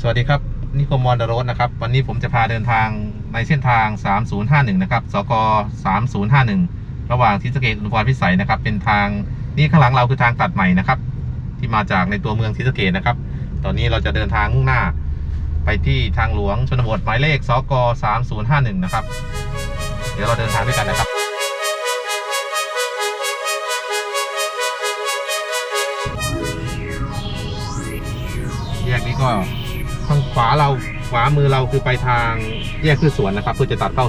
สวัสดีครับนิคมมอนดอะโรดนะครับ วันนี้ผมจะพาเดินทางในเส้นทาง 3051 นะครับ สก 3051 ระหว่างทิศเกตอุทุมพรพิสัยนะครับ เป็นทางนี่ข้างหลังเราคือทางตัดใหม่นะครับ ที่มาจากในตัวเมืองทิศเกตนะครับ ตอนนี้เราจะเดินทางมุ่งหน้า ไปที่ทางหลวงชนบทหมายเลข สก 3051 นะครับ เดี๋ยวเราเดินทางด้วยกันนะครับแยกนี้ก็ ข้างขวาเราขวามือเราคือไปทางแยกพืชสวนนะครับ เพื่อจะตัดเข้า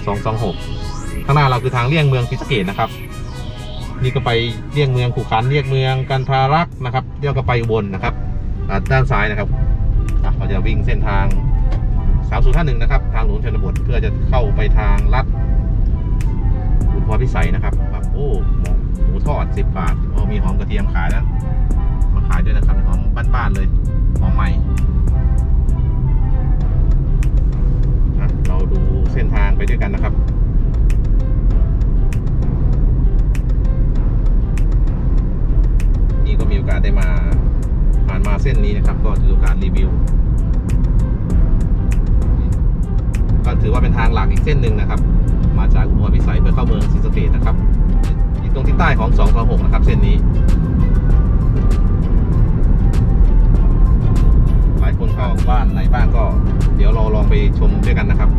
226 ข้างหน้าเราคือทางเลี่ยงเมืองศรีสเกดนะครับ นี่ก็ไปเลี่ยงเมืองขุขันเลี่ยงเมืองกันทารักนะครับเดี๋ยวก็ไปอุบลนะครับด้านซ้ายนะครับเราจะวิ่งเส้นทาง 3051 นะครับ ทางหลวงชนบทเพื่อจะเข้าไปทางลัดอุทพรพิสัยนะครับแบบโอ้หมูทอด 10 บาทโอ้มีหอมกระเทียมขายแล้วมาขายด้วยนะครับหอมบ้านๆเลยหอมใหม่ เส้นทางไปด้วยกันนะครับนี่ก็มีโอกาสได้มาผ่านมาเส้นนี้นะครับ ก็ถือโอกาสรีวิว ก็ถือว่าเป็นทางหลักอีกเส้นหนึ่งนะครับ มาจากอุบลพิสัยเพื่อเข้าเมืองศรีสะเกษนะครับอยู่ตรงที่ใต้ของ226นะครับ เส้นนี้ หลายคนชอบบ้านไหนบ้างก็ เดี๋ยวเราลองไปชมด้วยกันนะครับ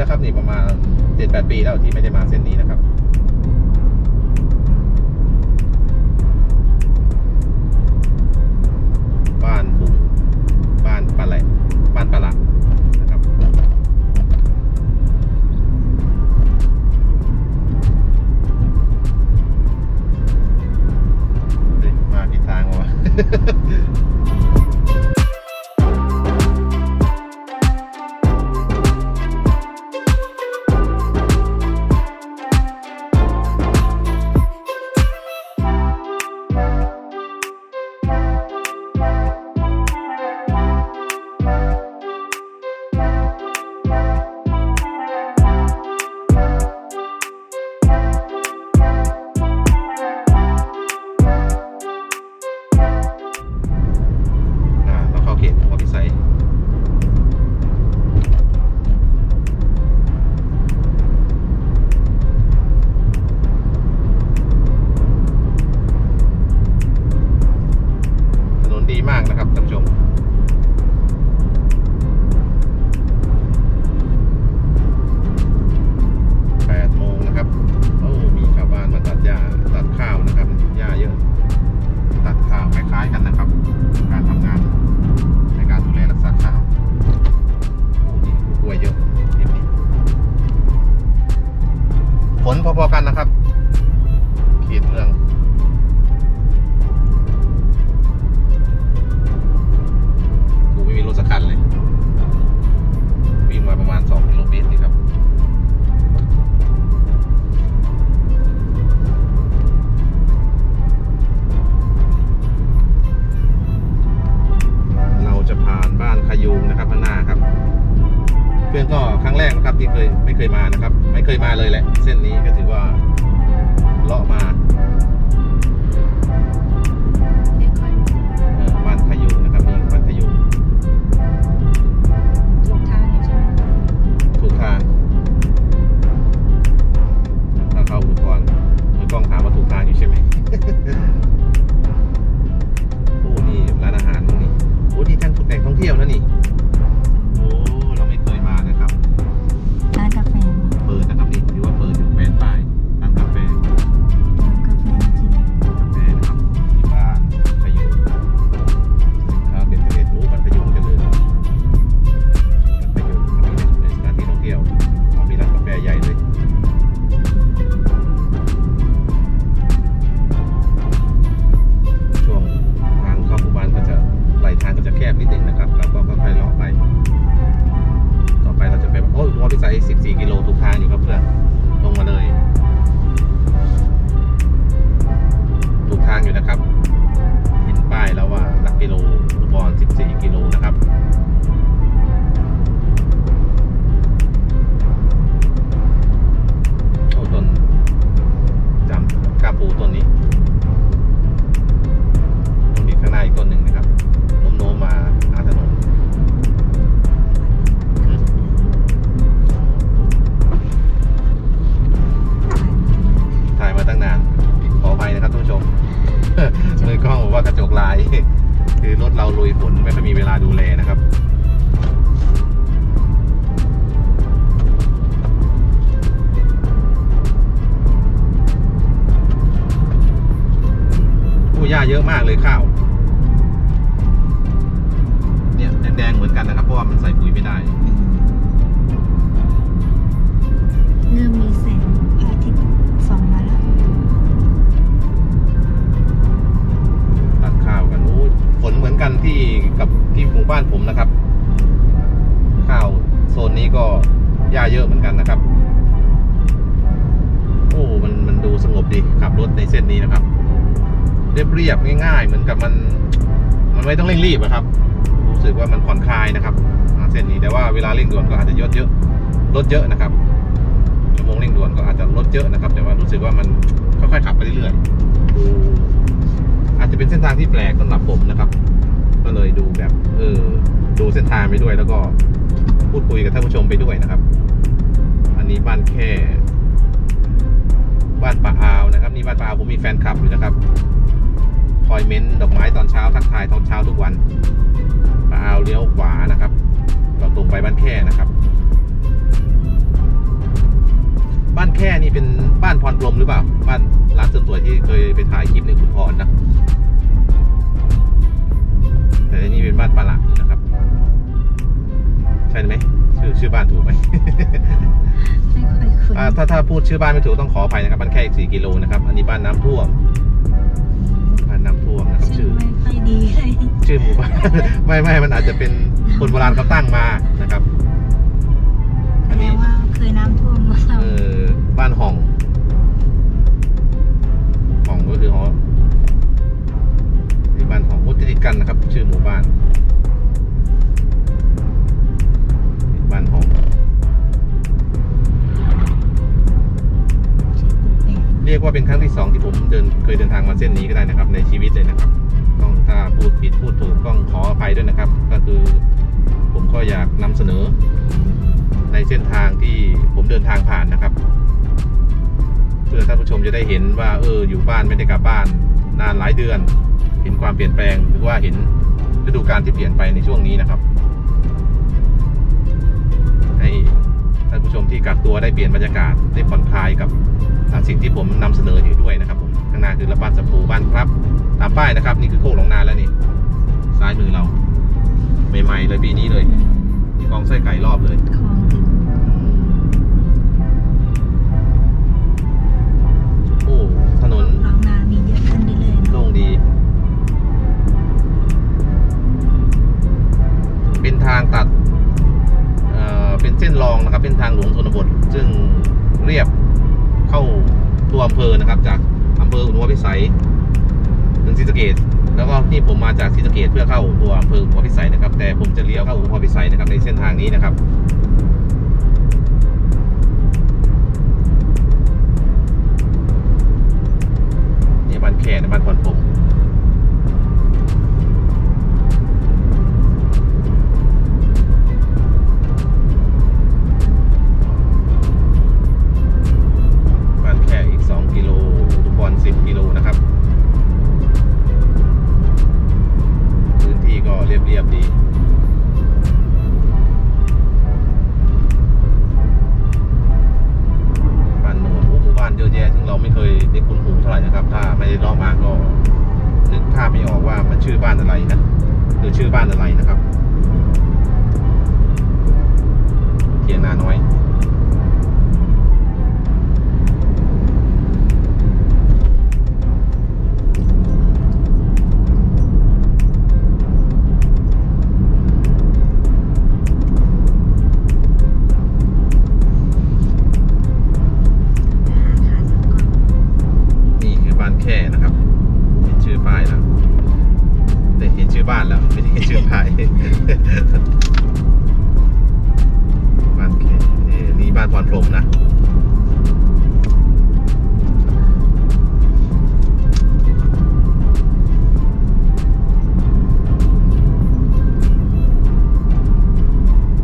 แล้วครับนี่ประมาณเจ็ดแปดปีแล้วที่ไม่ได้มาเส้นนี้นะครับ ในเส้นนี้นะครับ เรียบเรียบง่ายๆ เหมือนกับมัน มันไม่ต้องเร่งรีบอะครับ รู้สึกว่ามันผ่อนคลายนะครับ เส้นนี้แต่ว่าเวลาเร่งด่วนก็อาจจะยดเยอะรถเยอะนะครับชั่วโมงเร่งด่วนก็อาจจะรถเยอะนะครับ แต่ว่ารู้สึกว่ามันค่อยๆขับไปเรื่อยๆดูอาจจะเป็นเส้นทางที่แปลกสำหรับผมนะครับ ก็เลยดูแบบเออดูเส้นทางไปด้วยแล้วก็พูดคุยกับท่านผู้ชมไปด้วยนะครับ อันนี้บ้านแค่ บ้านป่าอาวนะครับนี่บ้านป่าอาวผมมีแฟนคลับอยู่นะครับคอยเม้นดอกไม้ตอนเช้าทักทายตอนเช้าทุกวันป่าอาวเลี้ยวขวานะครับ เราตรงไปบ้านแค่นะครับ บ้านแค่นี่เป็นบ้านพรกลมหรือเปล่า บ้านร้านเสริมสวยที่เคยไปถ่ายคลิปในคุณพรนะแต่นี่เป็นบ้านปลาหลักนะครับ ใช่ไหมชื่อชื่อบ้านถูกไหม อยคุ้นอ่าถ้าถ้าพูดชื่อบ้านไม่ถูกต้องขออภัยนะครับบ้านแค่อีกสี่กิโลนะครับ อันนี้บ้านน้ำท่วม บ้านน้ำท่วมนะครับชื่ชื่ออไม่ค่อยดีเลยชื่อหมู่บ้าน ไม่ไม่มันอาจจะเป็นคนโบราณเขาตั้งมานะครับ อันแสดนี้งว่าเคยน้ำท่วมมาแล้ว เออบ้านห่องห่องก็คือหอที่บ้านห่องมุติดกันนะครับ ชื่อหมู่บ้าน กเรียกว่าเป็นครั้งที่สองที่ผมเดินเคยเดินทางมาเส้นนี้ก็ได้นะครับ ในชีวิตเลยนะครับต้องถ้าพูดผิดพูดถูกต้องขออภัยด้วยนะครับ ก็คือผมก็อยากนำเสนอ ในเส้นทางที่ผมเดินทางผ่านนะครับ เพื่อท่านผู้ชมจะได้เห็นว่าเอออยู่บ้านไม่ได้กลับบ้าน นานหลายเดือน เห็นความเปลี่ยนแปลงหรือว่าเห็นฤดูกาลที่เปลี่ยนไปในช่วงนี้นะครับ กักตัวได้เปลี่ยนบรรยากาศได้ผ่อนคลายกับอ่าสิ่งที่ผมนำเสนออยู่ด้วยนะครับผมข้างหน้าคือระบ้านสะพูบ้านครับ ตามป้ายนะครับ นี่คือโคกหลงนาแล้วนี่ซ้ายมือเราใหม่ๆเลยปีนี้เลยๆอืมมีกองไส้ไก่รอบเลยคลองถึงโอ้ถนนหลังนามีเยอะขึ้นเรื่อยๆเนโล่อะงดี เป็นทางตัด เป็นเส้นรองนะครับเป็นทางหลวงชนบท ซึ่งเรียบเข้าตัวอำเภอนะครับ จากอำเภออุดมพิสัยถึงศรีสะเกดแล้วก็นี่ผมมาจากศรีสะเกดเพื่อเข้าตัวอำเภออุดมพิสัยนะครับ แต่ผมจะเลี้ยวเข้าอุดมพิสัยนะครับในเส้นทางนี้นะครับเนี่ยบันแขกบ้านคอนผม ชื่อบ้านอะไรนะครับานแล้วไม่ได้เห็นชื่อป้ายบ้านแค่เอ่อนี่บ้านพรพรมนะ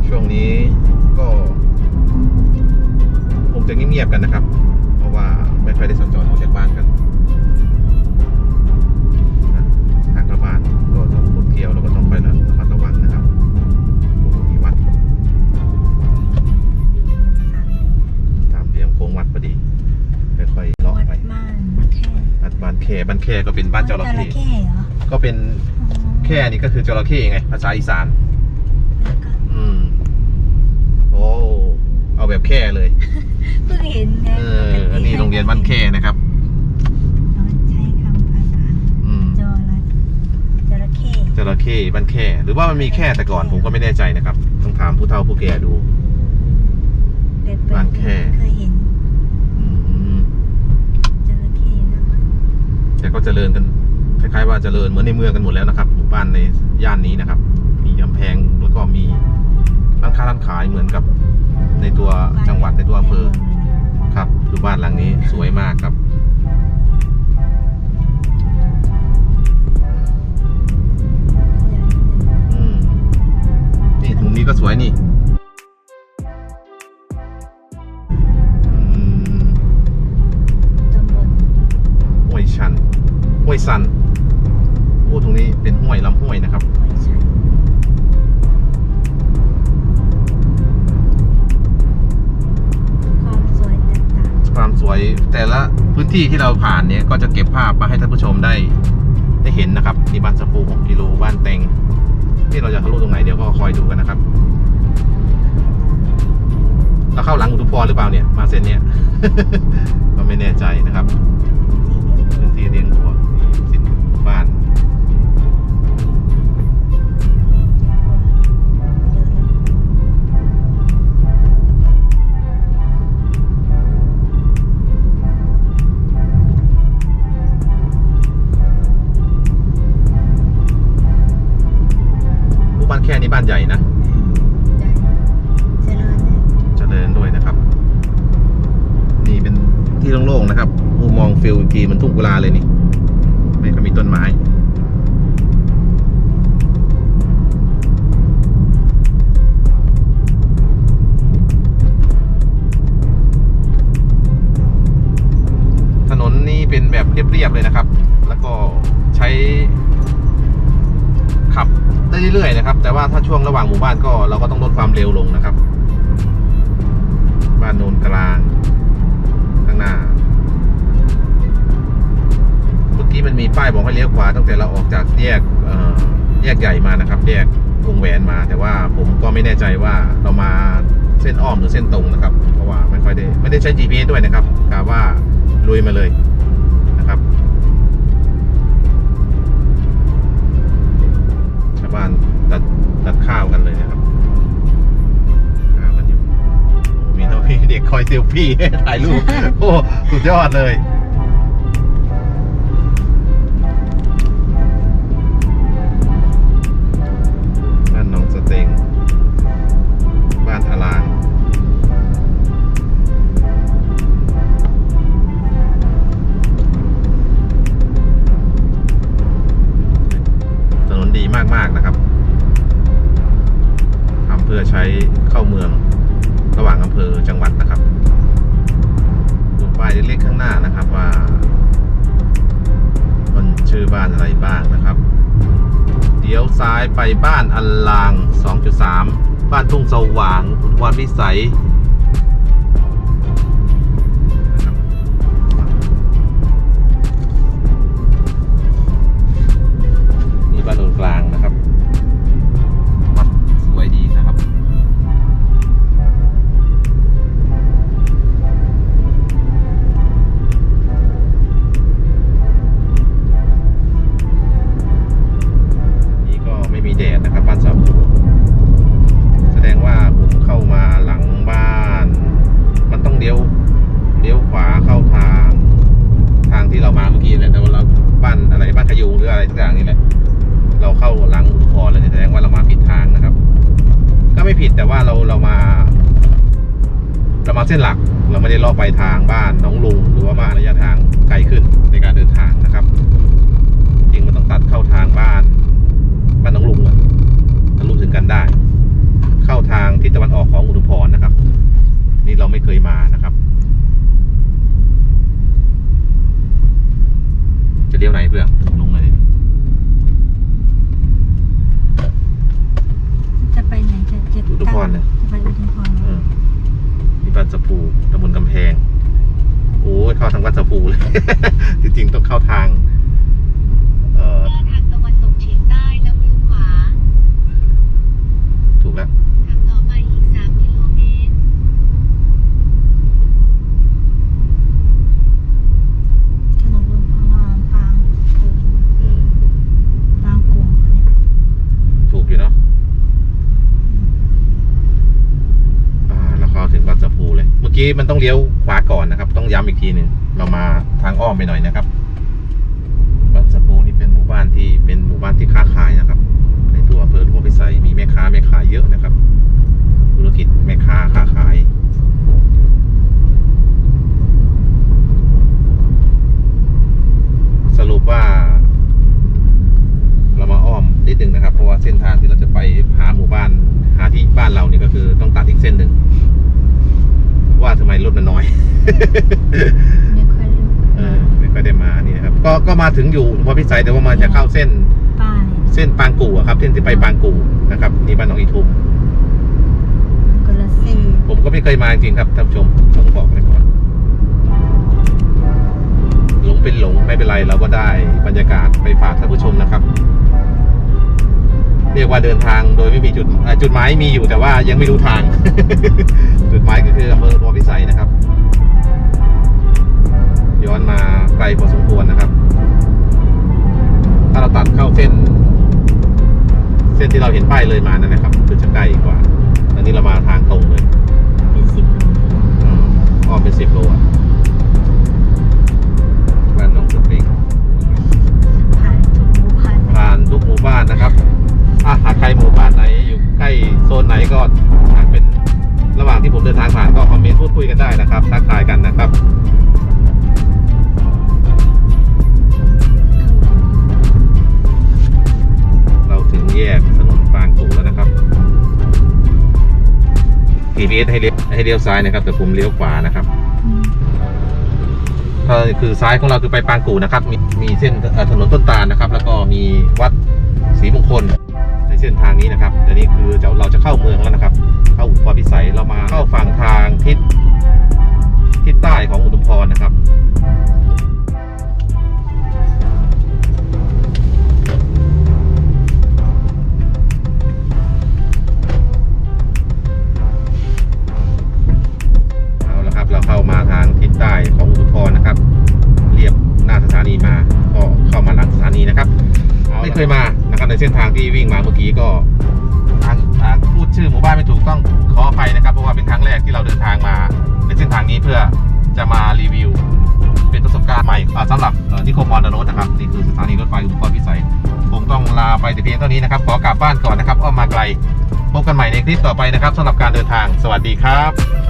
ช่วงนี้ก็คงจะเงียบกันนะครับ เพราะว่าไม่ค่อยได้สัญจรออกจากบ้านกัน แค่วัดบ้านแค่บ้านแค่ก็เป็นบ้านจระเข้เข้เหรอก็เป็นอ๋อแค่นี้ก็คือจระเข้ไง ภาษาอีสานแล้วก็อืมโอ้เอาแบบแค่เลยเพิ่งเห็นไงเอออันนี้โรงเรียนบ้านแค่นะครับเราใช้คำภาษาอืมจระจระเข้จระเข้บ้านแค่หรือว่ามันมีแค่แต่ก่อนผมก็ไม่แน่ใจนะครับ ต้องถามผู้เฒ่าผู้แก่ดูเด็กบ้านแค่ เคยเห็น อืม จระเข้นะคะ แต่ก็เจริญกันคล้ายๆว่าเจริญเหมือนในเมืองกันหมดแล้วนะครับหมู่บ้านในย่านนี้นะครับ มีกำแพงแล้วก็มีร้านค้าร้านขายเหมือนกับในตัวจังหวัดในตัวอำเภอครับดูบ้านหลังนี้สวยมากครับอืมนี่มุมนี้ก็สวยนี่ ที่ที่เราผ่านเนี้ยก็จะเก็บภาพมาให้ท่านผู้ชมได้ได้เห็นนะครับนี่บ้านสปู6กิโลบ้านเต็งที่เราจะทะลุตรงไหนเดี๋ยวก็คอยดูกันนะครับเราเข้าหลังอุทุพรหรือเปล่าเนี่ยมาเส้นเนี้ย ก็ไม่แน่ใจนะครับที่เดียวพื้นที่เลี้ยงวัานแค่นี้บ้านใหญ่นะใจเจริญเลยเจริญด้วยนะครับ นี่เป็นที่โล่งๆนะครับมุมมองฟิลอีกทีเหมันทุ่งกุลาเลยนี่ ไม่ก็มีต้นไม้ เรื่อยๆนะครับ แต่ว่าถ้าช่วงระหว่างหมู่บ้านก็เราก็ต้องลดความเร็วลงนะครับ บ้านโนนกลางข้างหน้าเมื่อกี้มันมีป้ายบอกให้เลี้ยวขวาตั้งแต่เราออกจากแยกแยกใหญ่มานะครับ แยกวงแหวนมา แต่ว่าผมก็ไม่แน่ใจว่าเรามาเส้นอ้อมหรือเส้นตรงนะครับ เพราะว่าไม่ค่อยได้ไม่ได้ใช้ GPS ด้วยนะครับกะว่าลุยมาเลยนะครับชาวบ้าน ตัดข้าวกันเลยนะครับข้าวกันอยู่มีน้องพี่เด็กคอยเซลฟี่ถ่ายรูปโอ้สุดยอดเลย บ้านอันลาง 2.3 บ้านทุ่งสว่างอุทวานวิสัย ไม่ได้เลาะไปทางบ้านน้องลุงหรือว่าบ้านระยะทางไกลขึ้นในการเดินทางนะครับ จริงมันต้องตัดเข้าทางบ้านบ้านน้องลุงอะทะลุถึงกันได้ เข้าทางทิศตะวันออกของอุทุพรนะครับ นี่เราไม่เคยมานะครับ จะเลี้ยวไหนเพื่อนลงเลยดิจะไปไหนจะจะอุทุพรเนี่ย จะไปอุทุพร อืมนี่ บ้านสะพูตำบลกำแพง โอ้ยเข้าทางบ้านสะพูเลย จริงๆต้องเข้าทาง เอ่อ หน้าทางตะวันตกเฉียงใต้แล้วเลี้ยวขวา ถูกแล้ว ขับต่อไปอีก 3 กิโลเมตร ถนนอุทุพรปางกู อืม ปางกูเนี่ย ถูกอยู่เนาะ อ่าแล้วเข้าถึงบ้านสะพูเลย เมื่อ กี้มันต้องเลี้ยวขวาก่อนนะครับ ต้องย้ำอีกทีหนึ่งเรามาทางอ้อมไปหน่อยนะครับบ้านสะพูนี่เป็นหมู่บ้านที่เป็นหมู่บ้านที่ค้าขายนะครับ ในตัวอำเภอหัวพิสัยมีแม่ค้าแม่ขายเยอะนะครับ ธุรกิจแม่ค้าค้าขายสรุปว่า เรามาอ้อมนิดนึงนะครับ เพราะว่าเส้นทางที่เราจะไปหาหมู่บ้านหาที่บ้านเราเนี่ยก็คือต้องตัดอีกเส้นหนึ่ง ทำไมรถมันน้อย ไม่ค่อยเร็วเออไม่ค่อยได้มานี่นะครับ ก็ก็มาถึงอยู่พอพิสัยแต่ว่ามันจะเข้าเส้นป้ายเส้นปางกู่อะครับเส้นที่ไปปางกู่นะครับนี่บ้านหนองอีทุมมันก็ละเส้นผมก็ไม่เคยมาจริงๆครับท่านผู้ชมต้องบอกไว้ก่อนหลงเป็นหลงไม่เป็นไรเราก็ได้บรรยากาศไปฝากท่านผู้ชมนะครับ เรียกว่าเดินทางโดยไม่มีจุดอ่าจุดหมายมีอยู่แต่ว่ายังไม่รู้ทาง จุดหมายก็คืออำเภอบัวพิสัยนะครับ ย้อนมาไกลพอสมควรนะครับ ถ้าเราตัดเข้าเส้น เส้นที่เราเห็นป้ายเลยมานั่นนะครับคือจะใกล้กว่าตอนนี้เรามาทางตรงเลยเป็นสิบอืมอ้อมเป็นสิบโลอะบ้านหนองสปริงผ่านทุกหมู่บ้านผ่านทุกหมู่บ้านนะครับ อะหากใครหมู่บ้านไหนอยู่ใกล้โซนไหนก็หากเป็นระหว่างที่ผมเดินทางผ่านก็คอมเมนต์พูดคุยกันได้นะครับทักทายกันนะครับเราถึงแยกถนนปางกูแล้วนะครับ GPS ให้เลี้ยวให้เลี้ยวซ้ายนะครับ แต่ผมเลี้ยวขวานะครับอืมถ้าคือซ้ายของเราคือไปปางกูนะครับ มีมีเส้นเอ่อถนนต้นตาลนะครับ แล้วก็มีวัดศรีมงคลใน เส้นทางนี้นะครับแต่นี่คือเราจะเข้าเมืองแล้วนะครับ เข้าอุปพิสัยเรามาเข้าฝั่งทางทิศทิศใต้ของอุดมพรนะครับ ไปแต่เพียงเท่านี้นะครับขอกลับบ้านก่อนนะครับอ้อมมาไกล พบกันใหม่ในคลิปต่อไปนะครับสำหรับการเดินทาง สวัสดีครับ